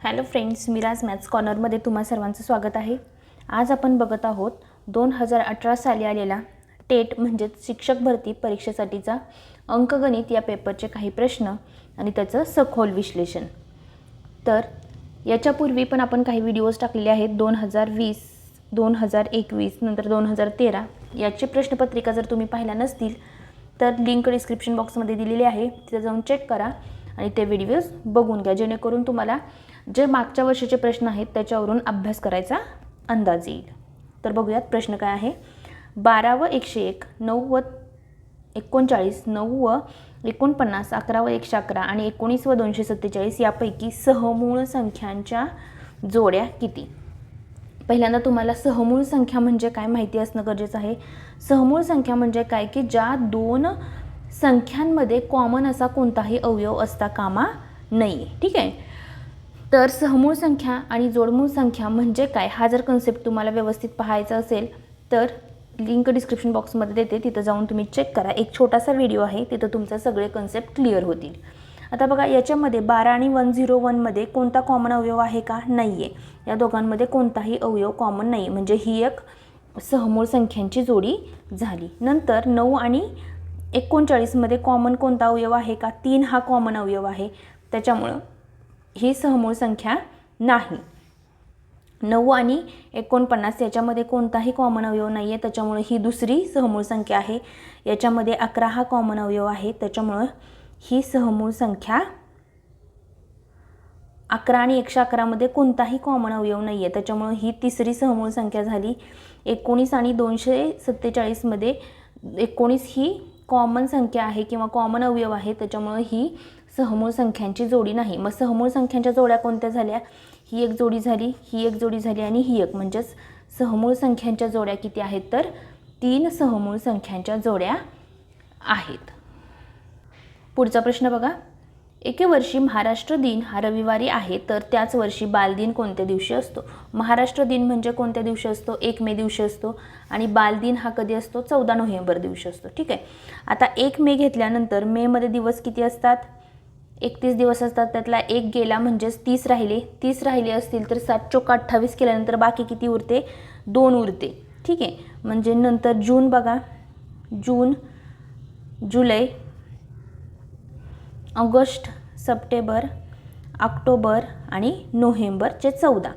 Hello friends Miraj maths कॉर्नरमध्ये तुम्हा सर्वांचं स्वागत आहे. आज आपण बघत आहोत दोन हजार अठरा साली आलेला टेट म्हणजेच शिक्षक भरती परीक्षेसाठीचा अंकगणित या पेपरचे काही प्रश्न आणि त्याचं सखोल विश्लेषण. तर याच्यापूर्वी पण आपण काही व्हिडिओज टाकलेले आहेत. दोन हजार वीस दोन हजार एकवीस नंतर दोन हजार तेरा याची प्रश्नपत्रिका जर तुम्ही पाहिल्या नसतील तर लिंक डिस्क्रिप्शन बॉक्समध्ये दिलेली आहे. तिथे जाऊन चेक करा आणि ते व्हिडिओज बघून घ्या. जेणेकरून तुम्हाला जे मागच्या वर्षीचे प्रश्न आहेत त्याच्यावरून अभ्यास करायचा अंदाज येईल. तर बघूयात प्रश्न काय आहे. बारा व एकशे एक नऊ व एकोणचाळीस नऊ व एकोणपन्नास अकरा व एकशे अकरा आणि एकोणीस व दोनशे सत्तेचाळीस यापैकी सहमूळ संख्यांच्या जोड्या किती? पहिल्यांदा तुम्हाला सहमूळ संख्या म्हणजे काय माहिती असणं गरजेचं आहे. सहमूळ संख्या म्हणजे काय? की ज्या दोन संख्यांमध्ये कॉमन असा कोणताही अवयव असता कामा नाही ठीक आहे? तर सहमूळ संख्या आणि जोडमूळ संख्या म्हणजे काय? हा जर कन्सेप्ट तुम्हाला व्यवस्थित पाहायचा असेल तर लिंक डिस्क्रिप्शन बॉक्समध्ये देते. तिथं जाऊन तुम्ही चेक करा. एक छोटासा व्हिडिओ आहे. तिथं तुमचे सगळे कन्सेप्ट क्लिअर होतील. आता बघा याच्यामध्ये बारा आणि वन झिरो वनमध्ये कोणता कॉमन अवयव आहे का? नाही आहे या दोघांमध्ये कोणताही अवयव कॉमन नाही म्हणजे ही एक सहमूळ संख्यांची जोडी झाली. नंतर नऊ आणि एकोणचाळीसमध्ये कॉमन कोणता अवयव आहे का? तीन हा कॉमन अवयव आहे. त्याच्यामुळं ही सहमूळ संख्या नाही. नऊ आणि एकोणपन्नास याच्यामध्ये कोणताही कॉमन अवयव नाही आहे त्याच्यामुळे ही दुसरी सहमूळ संख्या आहे. याच्यामध्ये अकरा हा कॉमन अवयव आहे. त्याच्यामुळं ही सहमूळ संख्या अकरा आणि एकशे अकरामध्ये कोणताही कॉमन अवयव नाही आहे त्याच्यामुळं ही तिसरी सहमूळ संख्या झाली. एकोणीस आणि दोनशे सत्तेचाळीसमध्ये एकोणीस ही कॉमन संख्या आहे किंवा कॉमन अवयव आहे. त्याच्यामुळं ही सहमूळ संख्यांची जोडी नाही. मग सहमूळ संख्यांच्या जोड्या कोणत्या झाल्या? ही एक जोडी झाली ही एक जोडी झाली आणि ही एक म्हणजेच सहमूळ संख्यांच्या जोड्या किती आहेत? तर तीन सहमूळ संख्यांच्या जोड्या आहेत. पुढचा प्रश्न बघा. एके वर्षी महाराष्ट्र दिन हा रविवारी आहे तर त्याच वर्षी बालदिन कोणत्या दिवशी असतो? महाराष्ट्र दिन म्हणजे कोणत्या दिवशी असतो? एक मे दिवशी असतो. आणि बालदिन हा कधी असतो? चौदा नोव्हेंबर दिवशी असतो. ठीक आहे? आता एक मे घेतल्यानंतर मेमध्ये दिवस किती असतात? एकतीस दिवस असतात त्यातला एक गेला म्हणजेच तीस राहिले. तीस राहिले असतील तर सात चोक अठ्ठावीस केल्यानंतर बाकी किती उरते? दोन उरते. ठीक आहे? म्हणजे नंतर जून बघा. जून जुलै ऑगस्ट सप्टेंबर ऑक्टोबर आणि नोव्हेंबरचे चौदा.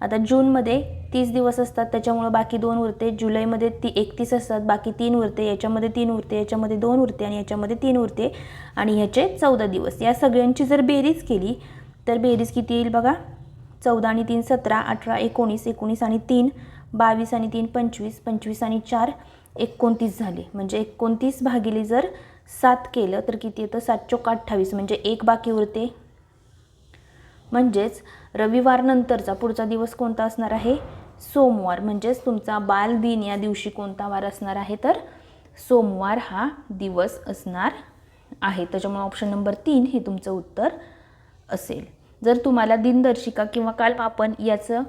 आता जूनमध्ये तीस दिवस असतात त्याच्यामुळं बाकी दोन उरते. जुलैमध्ये ती एकतीस असतात बाकी तीन उरते. याच्यामध्ये तीन उरते याच्यामध्ये दोन उरते आणि याच्यामध्ये तीन उरते. आणि ह्याचे चौदा दिवस. या सगळ्यांची जर बेरीज केली तर बेरीज किती येईल बघा? चौदा आणि तीन सतरा अठरा एकोणीस एकोणीस आणि तीन बावीस आणि तीन पंचवीस पंचवीस आणि चार एकोणतीस झाले. म्हणजे एकोणतीस भागिले जर सात केलं तर किती येतं? सात चोक अठ्ठावीस. म्हणजे एक बाकी उरते. म्हणजेच रविवार नंतरचा पुढचा दिवस कोणता असणार आहे? सोमवार म्हणजेच तुमचा बालदिन या दिवशी कोणता वार असणार आहे तर सोमवार हा दिवस असणार आहे. त्याच्यामुळे ऑप्शन नंबर तीन हे तुमचं उत्तर असेल. जर तुम्हाला दिनदर्शिका किंवा कालमापन याचं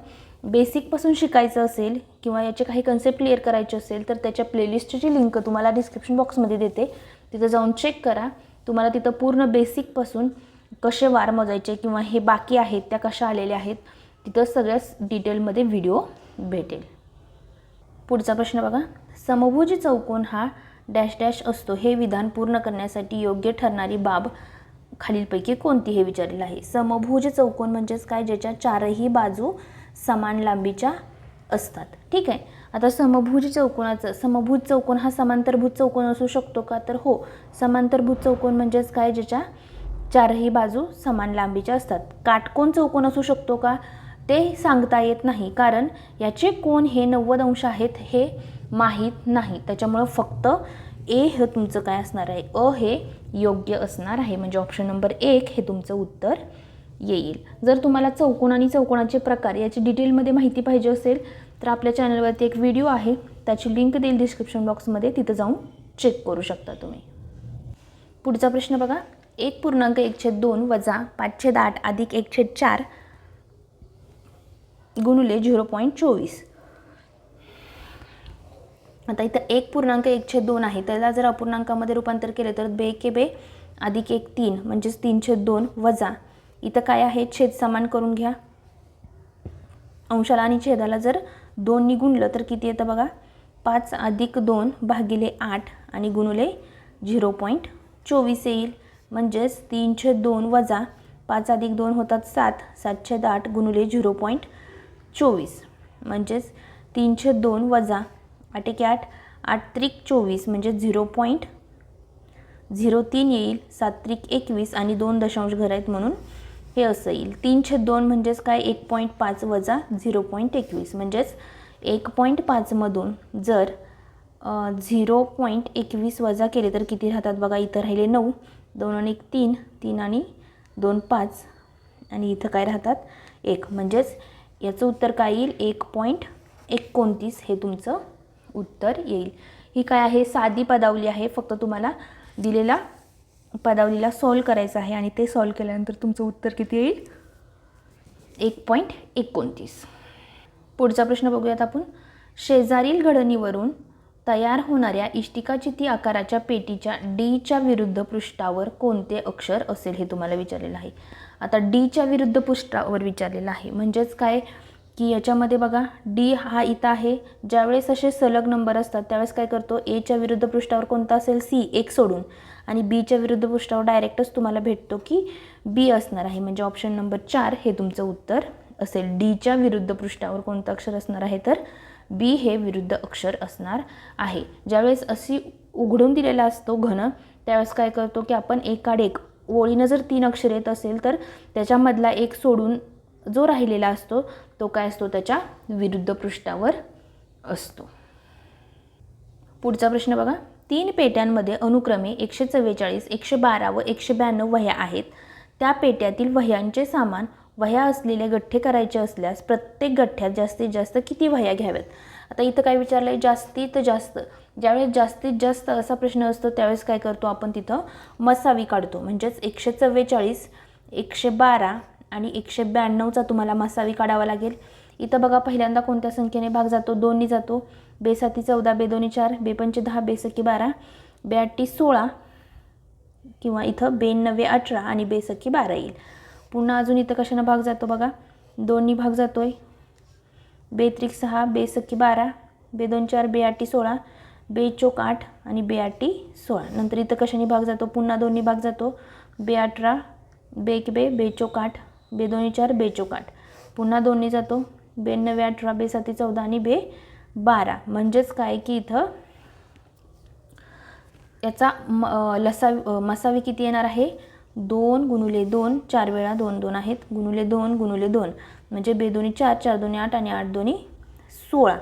बेसिकपासून शिकायचं असेल किंवा याचे काही कन्सेप्ट क्लिअर करायचे असेल तर त्याच्या प्लेलिस्टची लिंक तुम्हाला डिस्क्रिप्शन बॉक्समध्ये देते. तिथं जाऊन चेक करा. तुम्हाला तिथं पूर्ण बेसिकपासून कसे वार मोजायचे किंवा हे बाकी आहेत त्या कशा आलेल्या आहेत तिथं सगळ्याच डिटेलमध्ये व्हिडिओ भेटेल. पुढचा प्रश्न बघा. समभुज चौकोन हा डॅश डॅश असतो. हे विधान पूर्ण करण्यासाठी योग्य ठरणारी बाब खालीलपैकी कोणती हे विचारलेलं आहे? समभुज चौकोन म्हणजेच काय? ज्याच्या चारही बाजू समान लांबीच्या असतात. ठीक आहे? आता समभुज चौकोनाचं समभुज चौकोन हा समांतरभुज चौकोन असू शकतो का? तर हो. समांतरभुज चौकोन म्हणजेच काय? ज्याच्या चारही बाजू समान लांबीच्या असतात. काटकोन चौकोन असू शकतो का? ते सांगता येत नाही. कारण याचे कोण हे नव्वद अंश आहेत हे माहीत नाही. त्याच्यामुळं फक्त ए हे तुमचं काय असणार आहे? अ हे योग्य असणार आहे. म्हणजे ऑप्शन नंबर एक हे तुमचं उत्तर येईल. जर तुम्हाला चौकोन आणि चौकोनाचे प्रकार याची डिटेलमध्ये माहिती पाहिजे असेल तर आपल्या चॅनलवरती एक व्हिडिओ आहे. त्याची लिंक देईल डिस्क्रिप्शन बॉक्समध्ये तिथं जाऊन चेक करू शकता तुम्ही. पुढचा प्रश्न बघा. एक पूर्णांक एकशे दोन वजा पाचशे आठ अधिक एकशे चार गुणुले झिरो पॉईंट चोवीस. आता इथं एक पूर्णांक एकशे दोन आहे. त्याला जर अपूर्णांकामध्ये रूपांतर केले तर बे के बे अधिक एक तीन म्हणजेच तीनशे दोन वजा. इथं काय आहे? छेद समान करून घ्या. अंशाला आणि छेदाला जर दोननी गुणलं तर किती येतं बघा? पाच अधिक दोन भागिले आठ आणि गुणुले झिरो पॉईंट चोवीस येईल. म्हणजेच तीनशे दोन वजा पाच अधिक दोन होतात सात. सातशे आठ गुणुले झिरो पॉईंट चोवीस. म्हणजेच तीनशे दोन वजा आठ एक आठ आठ त्रिक चोवीस म्हणजे झिरो पॉईंट झिरो तीन येईल सात त्रिक एकवीस आणि दोन दशांश घर आहेत म्हणून हे असं येईल. तीनशे दोन म्हणजेच काय? एक पॉईंट पाच वजा झिरो पॉईंट एकवीस. म्हणजेच एक पॉईंट पाचमधून जर झिरो पॉईंट एकवीस वजा केले तर किती राहतात बघा? इथं राहिले नऊ. दोन आणि एक तीन तीन आणि दोन पाच. आणि इथं काय राहतात? एक. म्हणजेच याचं उत्तर काय येईल? एक पॉईंट एकोणतीस हे तुमचं उत्तर येईल. ही काय आहे? साधी पदावली आहे. फक्त तुम्हाला दिलेला पदावलीला सॉल्व करायचं आहे आणि ते सॉल्व केल्यानंतर तुमचं उत्तर किती येईल? एक पॉईंट एकोणतीस. पुढचा प्रश्न बघूयात आपण. शेजारील घडणीवरून तयार होणाऱ्या इष्टिकाचिती आकाराच्या पेटीच्या डीच्या विरुद्ध पृष्ठावर कोणते अक्षर असेल हे तुम्हाला विचारलेलं आहे. आता डीच्या विरुद्ध पृष्ठावर विचारलेलं आहे. म्हणजेच काय? की याच्यामध्ये बघा डी हा इथं आहे. ज्यावेळेस असे सलग नंबर असतात त्यावेळेस काय करतो? एच्या विरुद्ध पृष्ठावर कोणता असेल? सी एक सोडून. आणि बीच्या विरुद्ध पृष्ठावर डायरेक्टच तुम्हाला भेटतो की बी असणार आहे. म्हणजे ऑप्शन नंबर चार हे तुमचं उत्तर असेल. डीच्या विरुद्ध पृष्ठावर कोणतं अक्षर असणार आहे? तर बी हे विरुद्ध अक्षर असणार आहे. ज्यावेळेस अशी उघडून दिलेला असतो घन त्यावेळेस काय करतो की आपण एकाड एक ओळीनं जर तीन अक्षर येत असेल तर त्याच्यामधला एक सोडून जो राहिलेला असतो तो काय असतो? त्याच्या विरुद्ध पृष्ठावर असतो. पुढचा प्रश्न बघा. तीन पेट्यांमध्ये अनुक्रमे एकशे चव्वेचाळीस एकशे बारा व एकशे ब्याण्णव वह्या आहेत. त्या पेट्यातील वह्यांचे सामान वह्या असलेले गठ्ठे करायचे असल्यास प्रत्येक गठ्ठ्यात जास्तीत जास्त किती वह्या घ्याव्यात? आता इथं काय विचारलं आहे जास्तीत जास्त. ज्यावेळेस जास्तीत जास्त असा प्रश्न असतो त्यावेळेस काय करतो आपण तिथं? मसावी काढतो. म्हणजेच एकशे चव्वेचाळीस एकशे बारा आणि एकशे ब्याण्णवचा तुम्हाला मसावी काढावा लागेल. इथं बघा पहिल्यांदा कोणत्या संख्येने भाग जातो? दोन्ही जातो. बेसाती चौदा बेदोनी चार बेपंचे दहा बेसकी बारा बेआटी सोळा किंवा इथं बेन अठरा आणि बेसकी बारा येईल. पुन्हा अजून इथं कशानं भाग जातो बघा? दोन्ही भाग जातो आहे बेत्रिक सहा बेसकी बारा बेदोन चार बेआटी सोळा बेचोक आठ आणि बेआटी सोळा. नंतर इथं कशाने भाग जातो? पुन्हा दोन्ही भाग जातो. बे अठरा बेक बे बेचोक आठ बेदोनी चार बेचोक आठ. पुन्हा दोन्ही जातो. बे नव्या अठरा बेसाती चौदा आणि बे बारा. म्हणजेच काय की इथं याचा म लसा मसावी किती येणार आहे? दोन गुणुले दोन चार वेळा दोन दोन आहेत. गुणुले दोन गुणुले दोन. म्हणजे बेदोनी चार चार दोन्ही आठ आणि आठ दोन्ही सोळा.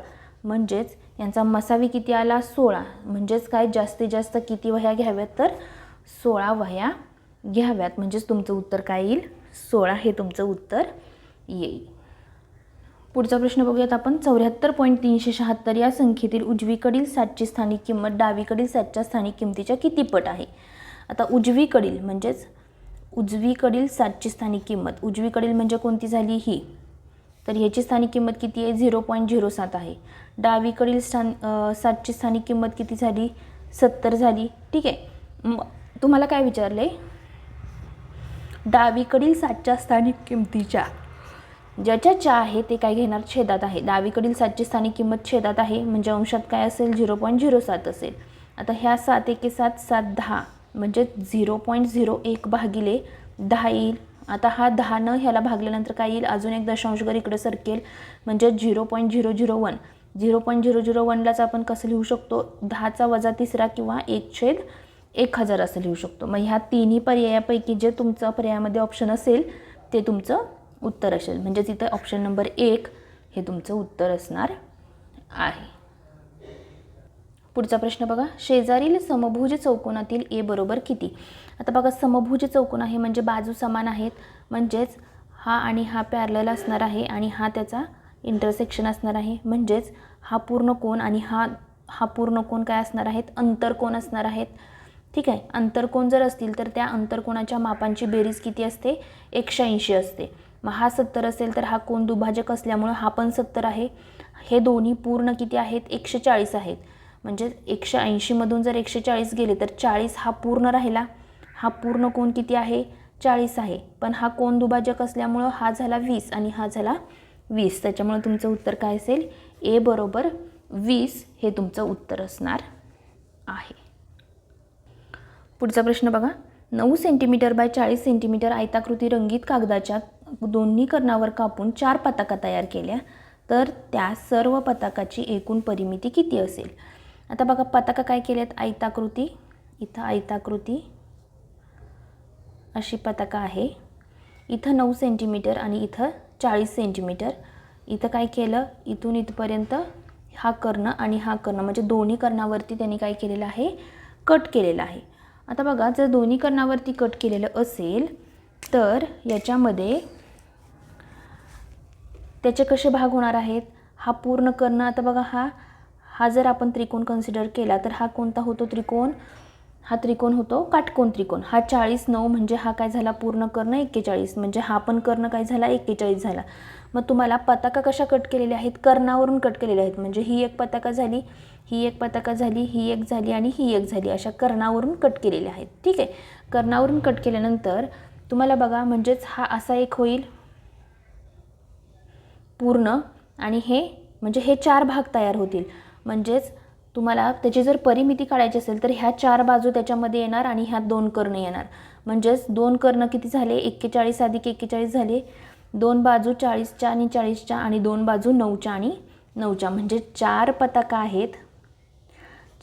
म्हणजेच यांचा मसावी किती आला? सोळा. म्हणजेच काय? जास्तीत जास्त किती वह्या घ्याव्यात तर सोळा वह्या घ्याव्यात. म्हणजेच तुमचं उत्तर काय येईल? सोळा हे तुमचं उत्तर येईल. पुढचा प्रश्न बघूयात आपण. चौऱ्याहत्तर पॉईंट तीनशे शहात्तर या संख्येतील उजवीकडील सातची स्थानिक किंमत डावीकडील सातच्या स्थानिक किमतीच्या किती पट आहे? आता उजवीकडील म्हणजेच उजवीकडील सातची स्थानिक किंमत. उजवीकडील म्हणजे कोणती झाली? ही. तर ह्याची स्थानिक किंमत किती आहे? झिरो पॉईंट झिरो सात आहे. डावीकडील स्थान सातची स्थानिक किंमत किती झाली? सत्तर झाली. ठीक आहे. म तुम्हाला काय विचारलं आहे डावीकडील सातच्या स्थानिक किमतीच्या ज्याच्या च्या आहे ते काय घेणार? छेदात आहे. डावीकडील सातची स्थानिक किंमत छेदात आहे. म्हणजे अंशात काय असेल? झिरो पॉईंट झिरो सात असेल. आता ह्या सात एके सात सात दहा. म्हणजे झिरो पॉईंट झिरो एक भागिले दहा येईल. आता हा दहानं ह्याला भागल्यानंतर काय येईल? अजून एक दशांश घर इकडे सरकेल म्हणजे zero point zero zero one. Zero point zero zero वनलाच आपण कसं लिहू शकतो? दहाचा वजा तिसरा किंवा एक छेद एक हजार असं लिहू शकतो. मग ह्या तिन्ही पर्यायापैकी जे तुमचं पर्यायामध्ये ऑप्शन असेल ते तुमचं उत्तर असेल. म्हणजे तिथं ऑप्शन नंबर एक हे तुमचं उत्तर असणार आहे. पुढचा प्रश्न बघा. शेजारील समभुज चौकोनातील ए बरोबर किती? आता बघा समभुज चौकोन आहे म्हणजे बाजू समान आहेत. म्हणजेच हा आणि हा पॅरलल असणार आहे आणि हा त्याचा इंटरसेक्शन असणार आहे. म्हणजेच हा पूर्ण कोण आणि हा हा पूर्ण कोण काय असणार आहेत? अंतरकोण असणार आहेत. ठीक आहे? अंतरकोण जर असतील तर त्या अंतरकोणाच्या मापांची बेरीज किती असते? एकशे ऐंशी असते. मग हा सत्तर असेल तर हा कोण दुभाजक असल्यामुळं हा पण सत्तर आहे. हे दोन्ही पूर्ण किती आहेत? एकशे चाळीस आहेत. म्हणजे एकशे ऐंशीमधून जर एकशे चाळीस गेले तर चाळीस हा पूर्ण राहिला. हा पूर्ण कोण किती आहे? चाळीस आहे. पण हा कोण दुभाजक असल्यामुळं हा झाला वीस आणि हा झाला वीस. त्याच्यामुळं तुमचं उत्तर काय असेल? ए बरोबर वीस हे तुमचं उत्तर असणार आहे. पुढचा प्रश्न बघा. नऊ सेंटीमीटर बाय चाळीस सेंटीमीटर आयताकृती रंगीत कागदाच्या दोन्ही कर्णावर कापून चार पताका तयार केल्या तर त्या सर्व पताकाची एकूण परिमिती किती असेल? आता बघा पताका काय केल्यात? आयताकृती. इथं आयताकृती. अशी पताका आहे. इथं नऊ सेंटीमीटर आणि इथं चाळीस सेंटीमीटर इथं काय केलं? इथून इथपर्यंत हा कर्ण आणि हा कर्ण म्हणजे दोन्ही कर्णावरती त्यांनी काय केलेलं आहे? कट केलेलं आहे. आता बघा जर दोन्ही कर्णावरती कट केलेलं असेल तर याच्यामध्ये त्याचे कसे भाग होणार आहेत? हा पूर्ण कर्ण आता बघा हा हा जर आपण त्रिकोण कन्सिडर केला तर हा कोणता होतो त्रिकोण? हा त्रिकोण होतो काटकोण त्रिकोण. हा चाळीस नऊ म्हणजे हा काय झाला? पूर्ण कर्ण एक्केचाळीस. म्हणजे हा पण कर्ण काय झाला? एक्केचाळीस झाला. मग तुम्हाला पताका कशा कट केलेल्या आहेत? कर्णावरून कट केलेल्या आहेत. म्हणजे ही एक पताका झाली ही एक पताका झाली ही एक झाली आणि ही एक झाली अशा कर्णावरून कट केलेल्या आहेत. ठीक आहे? कर्णावरून कट केल्यानंतर तुम्हाला बघा म्हणजेच हा असा एक होईल. पूर्ण. आणि हे म्हणजे हे चार भाग तयार होतील. म्हणजेच तुम्हाला त्याची जर परिमिती काढायची असेल तर ह्या चार बाजू त्याच्यामध्ये येणार आणि ह्या दोन कर्ण येणार. म्हणजेच दोन कर्ण किती झाले? एक्केचाळीस अधिक एक्केचाळीस झाले. दोन बाजू चाळीसच्या आणि चाळीसच्या आणि दोन बाजू नऊच्या आणि नऊच्या. म्हणजे चार पताका आहेत.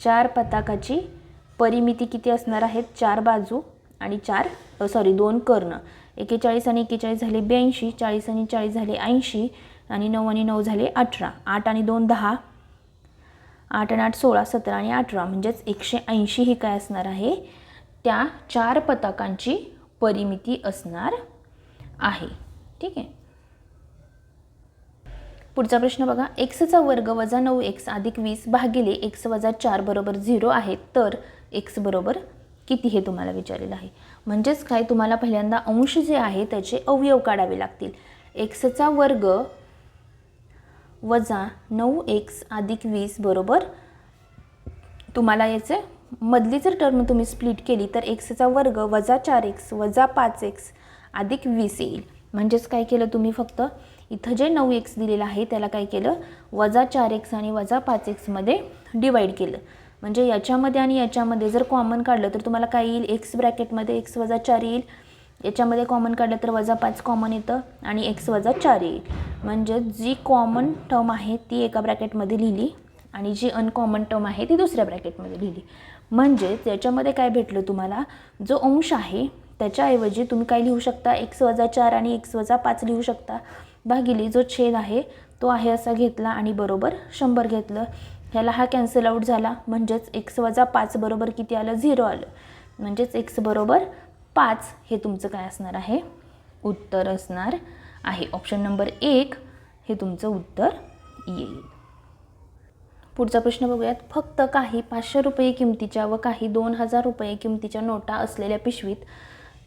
चार पताकाची परिमिती किती असणार आहेत? चार बाजू आणि चार सॉरी दोन कर्ण. एकेचाळीस आणि एक्केचाळीस झाले ब्याऐंशी चाळीस आणि चाळीस झाले ऐंशी आणि नऊ आणि नऊ झाले अठरा. आठ आणि दोन दहा. आठ आणि आठ सोळा सतरा आणि अठरा म्हणजेच एकशे ऐंशी ही काय असणार आहे? त्या चार पताकांची परिमिती असणार आहे. ठीक आहे? पुढचा प्रश्न बघा. एक्सचा वर्ग वजा नऊ एक्स अधिक वीस भागिले एक्स वजा चार बरोबर झिरो आहे. तर एक्स बरोबर किती हे तुम्हाला विचारलेलं आहे? म्हणजेच काय? तुम्हाला पहिल्यांदा अंश जे आहे त्याचे अवयव काढावे लागतील. एक्सचा वर्ग वजा नऊ एक्स अधिक वीस बरोबर. तुम्हाला याचे मधली जर टर्म तुम्ही स्प्लिट केली तर एक्सचा वर्ग वजा चार एक्स वजा पाच एक्स अधिक वीस येईल. म्हणजेच काय केलं तुम्ही फक्त? इथं जे नऊ एक्स दिलेलं आहे त्याला काय केलं? वजा चार एक्स आणि वजा पाच एक्समध्ये डिवाईड केलं. म्हणजे याच्यामध्ये आणि याच्यामध्ये जर कॉमन काढलं तर तुम्हाला काय येईल? एक्स ब्रॅकेटमध्ये एक्स वजा चार येईल. याच्यामध्ये कॉमन काढलं तर वजा पाच कॉमन येतं आणि एक्स वजा चार येईल. म्हणजे जी कॉमन टर्म आहे ती एका ब्रॅकेटमध्ये लिहिली आणि जी अनकॉमन टर्म आहे ती दुसऱ्या ब्रॅकेटमध्ये लिहिली. म्हणजेच याच्यामध्ये काय भेटलं तुम्हाला? जो अंश आहे त्याच्याऐवजी तुम्ही काय लिहू शकता? एक्स वजा चार आणि एक्स वजा पाच लिहू शकता. भागिले जो छेद आहे तो आहे असा घेतला आणि बरोबर शंभर घेतलं. ह्याला हा कॅन्सल आऊट झाला. म्हणजेच एक्स वजा पाच बरोबर किती आलं? झिरो आलं. म्हणजेच एक्स बरोबर पाच हे तुमचं काय असणार आहे? उत्तर असणार आहे. ऑप्शन नंबर एक हे तुमचं उत्तर येईल. पुढचा प्रश्न बघूयात. फक्त काही पाचशे रुपये किमतीच्या व काही दोन हजार रुपये किमतीच्या नोटा असलेल्या पिशवीत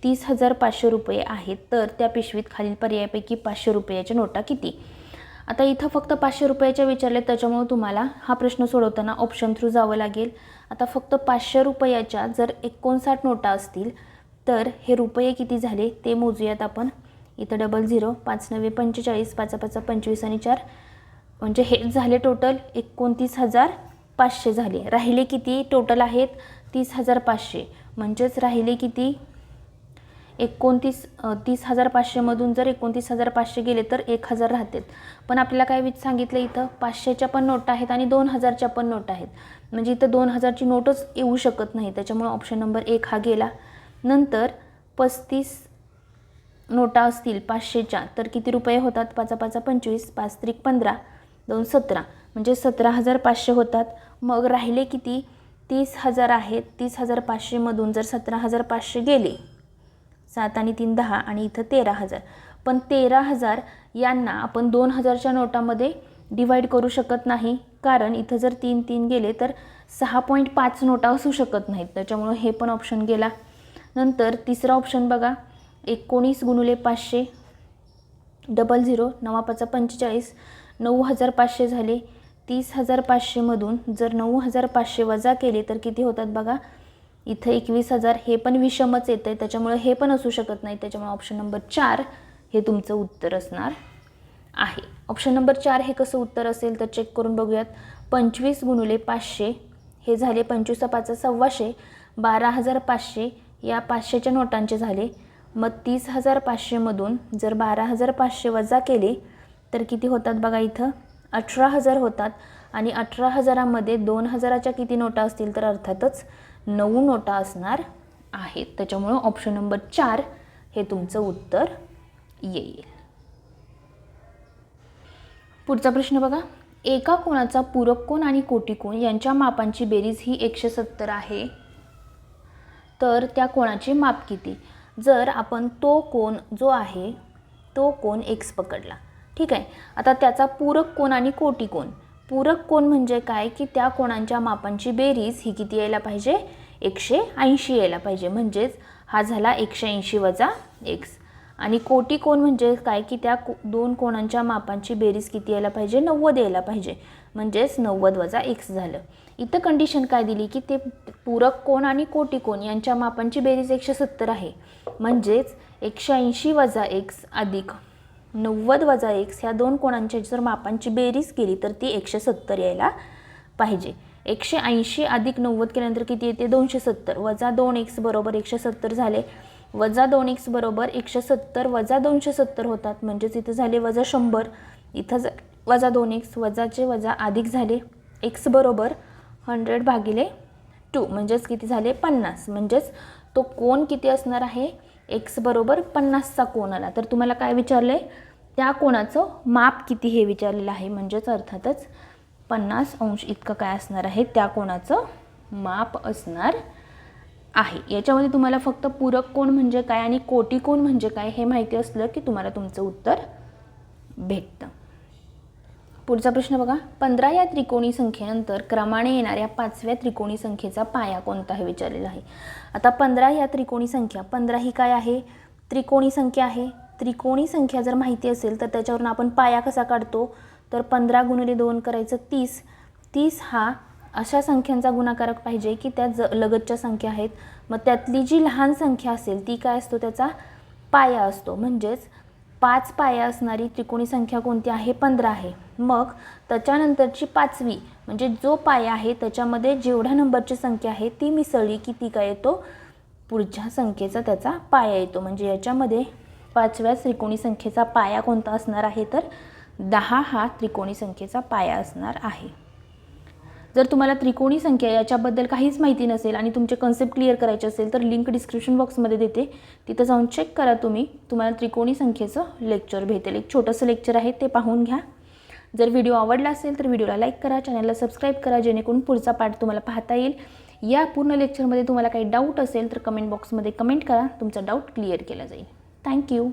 तीस हजार पाचशे रुपये आहेत तर त्या पिशवीत खालील पर्यायापैकी पाचशे रुपयाच्या नोटा किती? आता इथं फक्त पाचशे रुपयाच्या विचारले त्याच्यामुळे तुम्हाला हा प्रश्न सोडवताना ऑप्शन थ्रू जावं लागेल. आता फक्त पाचशे रुपयाच्या जर एकोणसाठ नोटा असतील तर हे रुपये किती झाले ते मोजूयात आपण. इथं डबल झिरो पाच नव्वे पंचेचाळीस पाच पाच पंचवीस आणि चार. म्हणजे हे झाले टोटल एकोणतीस हजार पाचशे झाले. राहिले किती? टोटल आहेत तीस हजार पाचशे. म्हणजेच राहिले किती? एकोणतीस तीस हजार पाचशेमधून जर एकोणतीस हजार पाचशे गेले तर एक हजार राहतात. पण आपल्याला काय विच सांगितलं इथं? पाचशेच्या पण नोटा आहेत आणि दोन हजारच्या पण नोटा आहेत. म्हणजे इथं दोन हजारची नोटच येऊ शकत नाही. त्याच्यामुळे ऑप्शन नंबर एक हा गेला. नंतर पस्तीस नोटा असतील पाचशेच्या तर किती रुपये होतात? पाचा पाचा पंचवीस पाच त्रिक पंधरा दोन सतरा. म्हणजे सतरा हजार पाचशे होतात. मग राहिले किती? तीस हजार आहेत. तीस हजार पाचशेमधून जर सतरा हजार पाचशे गेले सात आणि तीन दहा आणि इथं तेरा हजार. पण तेरा हजार यांना आपण दोन हजारच्या नोटामध्ये डिवाईड करू शकत नाही. कारण इथं जर तीन तीन गेले तर सहा पॉईंट पाच नोटा असू शकत नाहीत. त्याच्यामुळं हे पण ऑप्शन गेला. नंतर तिसरा ऑप्शन बघा. एकोणीस गुणुले पाचशे डबल झिरो नवा पाचा पंचेचाळीस नऊ हजार पाचशे झाले. तीस हजार पाचशेमधून जर नऊ हजार पाचशे वजा केले तर किती होतात बघा? इथं एकवीस हजार. हे पण विषमच येतं आहे त्याच्यामुळे हे पण असू शकत नाही. त्याच्यामुळे ऑप्शन नंबर चार हे तुमचं उत्तर असणार आहे. ऑप्शन नंबर चार हे कसं उत्तर असेल तर चेक करून बघूयात. पंचवीस गुणुले पाचशे हे झाले पंचवीस पाच सव्वाशे. बारा हजार पाचशे. या पाचशेच्या नोटांचे झाले. मग तीस हजार पाचशेमधून जर बारा हजार पाचशे वजा केले तर किती होतात बघा इथं? अठरा हजार होतात आणि अठरा हजारामध्ये दोन हजाराच्या किती नोटा असतील तर अर्थातच नऊ नोटा असणार आहेत. त्याच्यामुळं ऑप्शन नंबर चार हे तुमचं उत्तर येईल. पुढचा प्रश्न बघा. एका कोणाचा पूरक कोण आणि कोटी कोण यांच्या मापांची बेरीज ही एकशे सत्तर आहे. तर त्या कोणाचे माप किती? जर आपण तो कोण जो आहे तो कोण एक्स पकडला. ठीक आहे? आता त्याचा पूरक कोण आणि कोटी कोण पूरक कोण म्हणजे काय? की त्या कोणांच्या मापांची बेरीज ही किती यायला पाहिजे? एकशे ऐंशी यायला पाहिजे. म्हणजेच हा झाला एकशे ऐंशी वजा एक्स आणि कोटी कोण म्हणजे काय की त्या को दोन कोणांच्या मापांची बेरीज किती यायला पाहिजे? नव्वद यायला पाहिजे. म्हणजेच नव्वद वजा एक्स झालं. इथं कंडिशन काय दिली की ते पूरक कोण आणि कोटी कोण यांच्या मापांची बेरीज एकशे सत्तर आहे. म्हणजेच एकशे ऐंशी वजा एक्स अधिक नव्वद वजा एक्स ह्या दोन कोणांच्या जर मापांची बेरीज केली तर ती एकशे सत्तर यायला पाहिजे. एकशे ऐंशी अधिक नव्वद केल्यानंतर किती येते? दोनशे सत्तर. वजा दोन एक्स बरोबर एकशे सत्तर झाले. वजा दोन एक्स बरोबर एकशे सत्तर वजा दोनशे सत्तर होतात. म्हणजेच इथं झाले वजा शंभर. इथं ज वजा दोन एक्स वजाचे वजा अधिक झाले एक्स बरोबर हंड्रेड भागिले टू म्हणजेच किती झाले? पन्नास. म्हणजेच तो कोण किती असणार आहे? एक्स बरोबर पन्नासचा कोण आला. तर तुम्हाला काय विचारलं आहे त्या कोणाचं माप किती हे विचारलेलं आहे. म्हणजेच अर्थातच पन्नास अंश इतकं काय असणार आहे? त्या कोणाचं माप असणार आहे. याच्यामध्ये तुम्हाला फक्त पूरक कोण म्हणजे काय आणि कोटी कोण म्हणजे काय हे माहिती असलं की तुम्हाला तुमचं उत्तर भेटतं. पुढचा प्रश्न बघा. पंधरा या त्रिकोणी संख्येनंतर क्रमाने येणाऱ्या पाचव्या त्रिकोणी संख्येचा पाया कोणता हे विचारलेला आहे. आता पंधरा या त्रिकोणी संख्या पंधरा ही काय आहे? त्रिकोणी संख्या आहे. त्रिकोणी संख्या जर माहिती असेल तर त्याच्यावरून आपण पाया कसा काढतो? तर पंधरा गुणिले दोन करायचं तीस. तीस हा अशा संख्यांचा गुणाकारक पाहिजे की त्या ज लगतच्या संख्या आहेत. मग त्यातली जी लहान संख्या असेल ती काय असतो? त्याचा पाया असतो. म्हणजेच पाच पाया असणारी त्रिकोणी संख्या कोणती आहे? पंधरा आहे. मग त्याच्यानंतरची पाचवी म्हणजे जो पाया आहे त्याच्यामध्ये जेवढ्या नंबरची संख्या आहे ती मिसळली की ती काय येतो? पुढच्या संख्येचा त्याचा पाया येतो. म्हणजे याच्यामध्ये पाचव्या त्रिकोणी संख्येचा पाया कोणता असणार आहे? तर दहा हा त्रिकोणी संख्येचा पाया असणार आहे. जर तुम्हाला त्रिकोणी संख्या याच्याबद्दल काहीच माहिती नसेल आणि तुमचे कन्सेप्ट क्लिअर करायचे असेल तर लिंक डिस्क्रिप्शन बॉक्समध्ये देते. तिथं जाऊन चेक करा तुम्ही. तुम्हाला त्रिकोणी संख्येचं लेक्चर भेटेल. एक छोटंसं लेक्चर आहे ते पाहून घ्या. जर व्हिडिओ आवडला असेल तर व्हिडिओला लाईक करा चॅनलला सबस्क्राईब करा जेणेकरून पुढचा पार्ट तुम्हाला पाहता येईल. या पूर्ण लेक्चरमध्ये तुम्हाला काही डाऊट असेल तर कमेंट बॉक्समध्ये कमेंट करा. तुमचा डाऊट क्लिअर केला जाईल. थँक्यू